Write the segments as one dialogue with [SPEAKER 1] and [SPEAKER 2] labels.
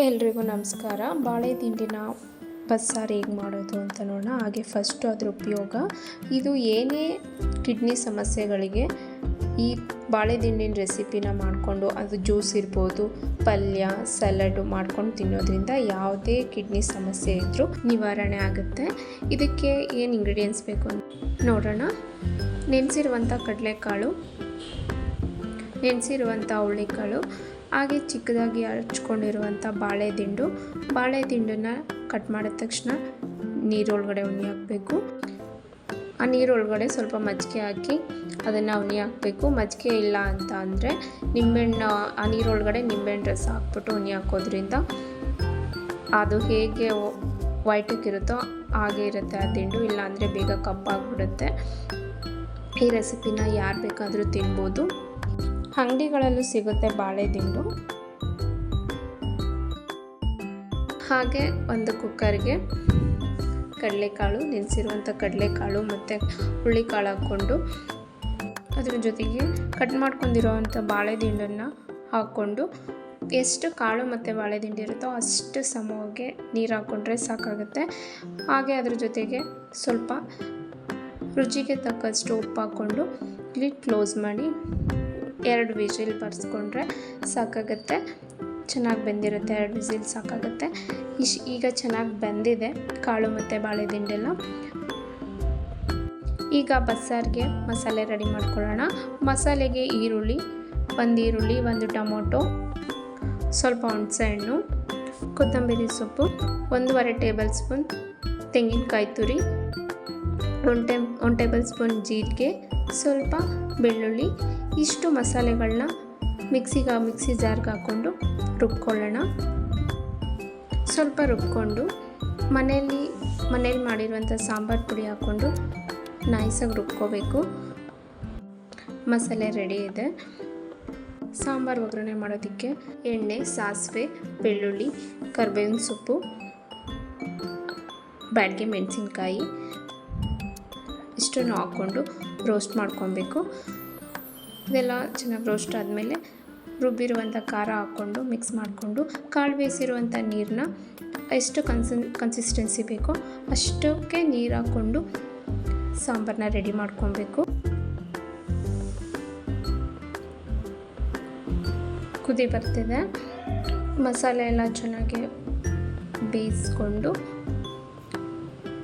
[SPEAKER 1] ಎಲ್ರಿಗೂ ನಮಸ್ಕಾರ. ಬಾಳೆ ತಿಂಡಿನ ಬಸ್ಸಾರು ಹೇಗೆ ಮಾಡೋದು ಅಂತ ನೋಡೋಣ. ಹಾಗೆ ಫಸ್ಟು ಅದ್ರ ಉಪಯೋಗ. ಇದು ಏನೇ ಕಿಡ್ನಿ ಸಮಸ್ಯೆಗಳಿಗೆ ಈ ಬಾಳೆ ದಿಂಡಿನ ರೆಸಿಪಿನ ಮಾಡಿಕೊಂಡು ಅದು ಜ್ಯೂಸ್ ಇರ್ಬೋದು, ಪಲ್ಯ ಸಲಾಡು ಮಾಡ್ಕೊಂಡು ತಿನ್ನೋದ್ರಿಂದ ಯಾವುದೇ ಕಿಡ್ನಿ ಸಮಸ್ಯೆ ಇದ್ದರೂ ನಿವಾರಣೆ ಆಗುತ್ತೆ. ಇದಕ್ಕೆ ಏನು ಇಂಗ್ರೀಡಿಯೆಂಟ್ಸ್ ಬೇಕು ನೋಡೋಣ. ನೆನೆಸಿರುವಂಥ ಕಡಲೆಕಾಳು, ನೆನೆಸಿರುವಂಥ ಹುಳ್ಳಿಕಾಳು ಹಾಗೆ ಚಿಕ್ಕದಾಗಿ ಹಚ್ಕೊಂಡಿರುವಂಥ ಬಾಳೆ ದಿಂಡು ಬಾಳೆ ಕಟ್ ಮಾಡಿದ ತಕ್ಷಣ ನೀರೊಳಗಡೆ ಉಣ್ಣಿ ಹಾಕಬೇಕು. ಆ ನೀರೊಳಗಡೆ ಸ್ವಲ್ಪ ಮಜ್ಜಿಗೆ ಹಾಕಿ ಅದನ್ನು ಉಣ್ಣಿ ಹಾಕಬೇಕು. ಮಜ್ಜಿಗೆ ಇಲ್ಲ ಅಂತ ಅಂದರೆ ನಿಂಬೆಹಣ್ಣು, ಆ ನೀರೊಳಗಡೆ ನಿಂಬೆಹಣ್ಣು ರಸ ಹಾಕ್ಬಿಟ್ಟು ಉಣ್ಣಿ ಹಾಕೋದ್ರಿಂದ ಅದು ಹೇಗೆ ವೈಟಕ್ಕಿರುತ್ತೋ ಹಾಗೆ ಇರುತ್ತೆ ಆ ದಿಂಡು ಇಲ್ಲಾಂದರೆ ಬೇಗ ಕಪ್ಪಾಗ್ಬಿಡುತ್ತೆ. ಈ ರೆಸಿಪಿನ ಯಾರು ಬೇಕಾದರೂ ತಿನ್ಬೋದು. ಅಂಗಡಿಗಳಲ್ಲೂ ಸಿಗುತ್ತೆ ಬಾಳೆದಿಂಡು ಹಾಗೆ ಒಂದು ಕುಕ್ಕರ್ಗೆ ಕಡಲೆಕಾಳು, ನೆನೆಸಿರುವಂಥ ಕಡಲೆಕಾಳು ಮತ್ತು ಹುಳಿಕಾಳು ಹಾಕ್ಕೊಂಡು ಅದ್ರ ಜೊತೆಗೆ ಕಟ್ ಮಾಡ್ಕೊಂಡಿರುವಂಥ ಬಾಳೆದಿಂಡನ್ನು ಹಾಕ್ಕೊಂಡು ಎಷ್ಟು ಕಾಳು ಮತ್ತು ಬಾಳೆದಿಂಡಿ ಇರುತ್ತೋ ಅಷ್ಟು ಸಮವಾಗಿ ನೀರು ಹಾಕ್ಕೊಂಡ್ರೆ ಸಾಕಾಗುತ್ತೆ. ಹಾಗೆ ಅದ್ರ ಜೊತೆಗೆ ಸ್ವಲ್ಪ ರುಚಿಗೆ ತಕ್ಕಷ್ಟು ಉಪ್ಪು ಹಾಕ್ಕೊಂಡು ಲಿಡ್ ಕ್ಲೋಸ್ ಮಾಡಿ ಎರಡು ವಿಜಿಲ್ ಬರ್ಸ್ಕೊಂಡ್ರೆ ಸಾಕಾಗುತ್ತೆ. ಚೆನ್ನಾಗಿ ಬೆಂದಿರುತ್ತೆ, ಎರಡು ವಿಜಿಲ್ ಸಾಕಾಗುತ್ತೆ. ಇಶ್, ಈಗ ಚೆನ್ನಾಗಿ ಬೆಂದಿದೆ, ಕಾಳು ಮತ್ತು ಬಾಳೆ ದಿಂಡೆಲ್ಲ ಈಗ ಬಸ್ಸಾರಿಗೆ ಮಸಾಲೆ ರೆಡಿ ಮಾಡ್ಕೊಳ್ಳೋಣ. ಮಸಾಲೆಗೆ ಈರುಳ್ಳಿ, ಒಂದು ಈರುಳ್ಳಿ, ಒಂದು ಟೊಮೊಟೊ, ಸ್ವಲ್ಪ ಹುಣಸೆಹಣ್ಣು ಕೊತ್ತಂಬರಿ ಸೊಪ್ಪು, ಒಂದೂವರೆ ಟೇಬಲ್ ಸ್ಪೂನ್ ತೆಂಗಿನಕಾಯಿ ತುರಿ ಟೇ ಒನ್ ಟೇಬಲ್ ಸ್ಪೂನ್ ಜೀರಿಗೆ ಸ್ವಲ್ಪ ಬೆಳ್ಳುಳ್ಳಿ, ಇಷ್ಟು ಮಸಾಲೆಗಳನ್ನ ಮಿಕ್ಸಿಗೆ ಮಿಕ್ಸಿ ಜಾರ್ಗೆ ಹಾಕ್ಕೊಂಡು ರುಬ್ಕೊಳ್ಳೋಣ. ಸ್ವಲ್ಪ ರುಬ್ಕೊಂಡು ಮನೆಯಲ್ಲಿ ಮನೇಲಿ ಮಾಡಿರುವಂಥ ಸಾಂಬಾರು ಪುಡಿ ಹಾಕ್ಕೊಂಡು ನೈಸಾಗಿ ರುಬ್ಕೋಬೇಕು. ಮಸಾಲೆ ರೆಡಿ ಇದೆ. ಸಾಂಬಾರು ಒಗ್ಗರಣೆ ಮಾಡೋದಕ್ಕೆ ಎಣ್ಣೆ, ಸಾಸಿವೆ, ಬೆಳ್ಳುಳ್ಳಿ, ಕರ್ಬೇವಿನ ಸೊಪ್ಪು, ಬ್ಯಾಡ್ಗೆ ಮೆಣಸಿನ್ಕಾಯಿ ಇಷ್ಟನ್ನು ಹಾಕ್ಕೊಂಡು ರೋಸ್ಟ್ ಮಾಡ್ಕೊಬೇಕು. ಇದೆಲ್ಲ ಚೆನ್ನಾಗಿ ರೋಸ್ಟ್ ಆದಮೇಲೆ ರುಬ್ಬಿರುವಂಥ ಖಾರ ಹಾಕ್ಕೊಂಡು ಮಿಕ್ಸ್ ಮಾಡಿಕೊಂಡು ಕಾಳು ಬೇಯಿಸಿರುವಂಥ ನೀರನ್ನ ಎಷ್ಟು ಕನ್ಸನ್ ಕನ್ಸಿಸ್ಟೆನ್ಸಿ ಬೇಕೋ ಅಷ್ಟಕ್ಕೆ ನೀರು ಹಾಕ್ಕೊಂಡು ಸಾಂಬಾರನ್ನ ರೆಡಿ ಮಾಡ್ಕೊಬೇಕು. ಕುದಿ ಬರ್ತಿದೆ. ಮಸಾಲೆ ಎಲ್ಲ ಚೆನ್ನಾಗಿ ಬೇಯಿಸ್ಕೊಂಡು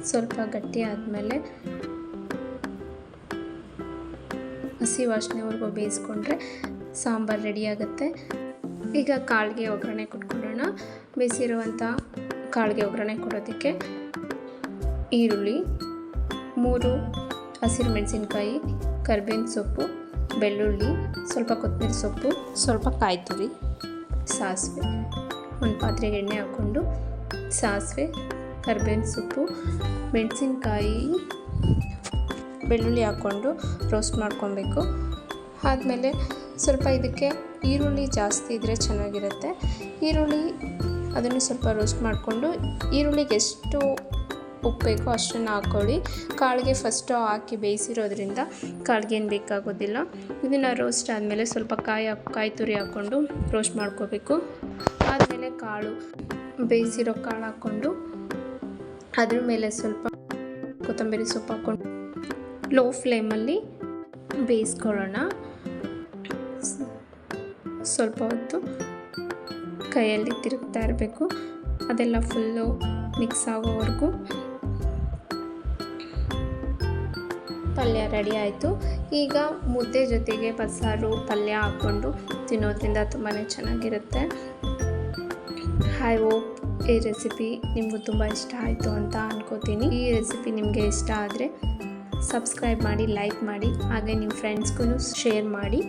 [SPEAKER 1] ಸ್ವಲ್ಪ ಗಟ್ಟಿ ಆದಮೇಲೆ ಹಸಿ ವಾಸನೆವರೆಗೂ ಬೇಯಿಸ್ಕೊಂಡ್ರೆ ಸಾಂಬಾರು ರೆಡಿಯಾಗುತ್ತೆ ಈಗ ಕಾಳಿಗೆ ಒಗ್ಗರಣೆ ಕೊಟ್ಕೊಳ್ಳೋಣ. ಬೇಯಿಸಿರುವಂಥ ಕಾಳಿಗೆ ಒಗ್ಗರಣೆ ಕೊಡೋದಕ್ಕೆ ಈರುಳ್ಳಿ, ಮೂರು ಹಸಿರು ಮೆಣಸಿನ್ಕಾಯಿ, ಕರ್ಬೇವಿನ ಸೊಪ್ಪು, ಬೆಳ್ಳುಳ್ಳಿ, ಸ್ವಲ್ಪ ಕೊತ್ತಂಬರಿ ಸೊಪ್ಪು, ಸ್ವಲ್ಪ ಕಾಯಿ ತುರಿ ಸಾಸಿವೆ, ಒಂದು ಪಾತ್ರೆಗೆ ಎಣ್ಣೆ ಹಾಕ್ಕೊಂಡು ಸಾಸಿವೆ, ಕರ್ಬೇವಿನ ಸೊಪ್ಪು, ಮೆಣಸಿನ್ಕಾಯಿ ಬೆಳ್ಳುಳ್ಳಿ ಹಾಕ್ಕೊಂಡು ರೋಸ್ಟ್ ಮಾಡ್ಕೊಬೇಕು. ಆದಮೇಲೆ ಸ್ವಲ್ಪ ಇದಕ್ಕೆ ಈರುಳ್ಳಿ ಜಾಸ್ತಿ ಇದ್ದರೆ ಚೆನ್ನಾಗಿರುತ್ತೆ. ಈರುಳ್ಳಿ ಅದನ್ನು ಸ್ವಲ್ಪ ರೋಸ್ಟ್ ಮಾಡಿಕೊಂಡು ಈರುಳ್ಳಿಗೆ ಎಷ್ಟು ಉಪ್ಪು ಬೇಕೋ ಅಷ್ಟನ್ನು ಹಾಕ್ಕೊಳ್ಳಿ ಕಾಳಿಗೆ ಫಸ್ಟು ಹಾಕಿ ಬೇಯಿಸಿರೋದ್ರಿಂದ ಕಾಳಿಗೆ ಬೇಕಾಗೋದಿಲ್ಲ. ಇದನ್ನು ರೋಸ್ಟ್ ಆದಮೇಲೆ ಸ್ವಲ್ಪ ಕಾಯಿ ಕಾಯಿ ತುರಿ ಹಾಕ್ಕೊಂಡು ರೋಸ್ಟ್ ಮಾಡ್ಕೋಬೇಕು. ಆದಮೇಲೆ ಕಾಳು, ಬೇಯಿಸಿರೋ ಕಾಳು ಹಾಕ್ಕೊಂಡು ಅದ್ರ ಮೇಲೆ ಸ್ವಲ್ಪ ಕೊತ್ತಂಬರಿ ಸೊಪ್ಪು ಹಾಕ್ಕೊಂಡು ಲೋ ಫ್ಲೇಮಲ್ಲಿ ಬೇಯಿಸ್ಕೊಳ್ಳೋಣ. ಸ್ವಲ್ಪ ಹೊತ್ತು ಕೈಯಲ್ಲಿ ತಿರುಗ್ತಾ ಇರಬೇಕು. ಅದೆಲ್ಲ ಫುಲ್ಲು ಮಿಕ್ಸ್ ಆಗೋವರೆಗೂ ಪಲ್ಯ ರೆಡಿ ಆಯಿತು. ಈಗ ಮುದ್ದೆ ಜೊತೆಗೆ ಬಸ್ಸಾರು ಪಲ್ಯ ಹಾಕ್ಕೊಂಡು ತಿನ್ನೋದ್ರಿಂದ ತುಂಬಾ ಚೆನ್ನಾಗಿರುತ್ತೆ. ಐ ಹೋಪ್ ಈ ರೆಸಿಪಿ ನಿಮಗೂ ತುಂಬ ಇಷ್ಟ ಆಯಿತು ಅಂತ ಅನ್ಕೋತೀನಿ. ಈ ರೆಸಿಪಿ ನಿಮಗೆ ಇಷ್ಟ ಆದರೆ ಸಬ್ಸ್ಕ್ರೈಬ್ ಮಾಡಿ ಲೈಕ್ ಮಾಡಿ ಹಾಗೆ ನಿಮ್ಮ ಫ್ರೆಂಡ್ಸ್ಗೂ ಶೇರ್ ಮಾಡಿ.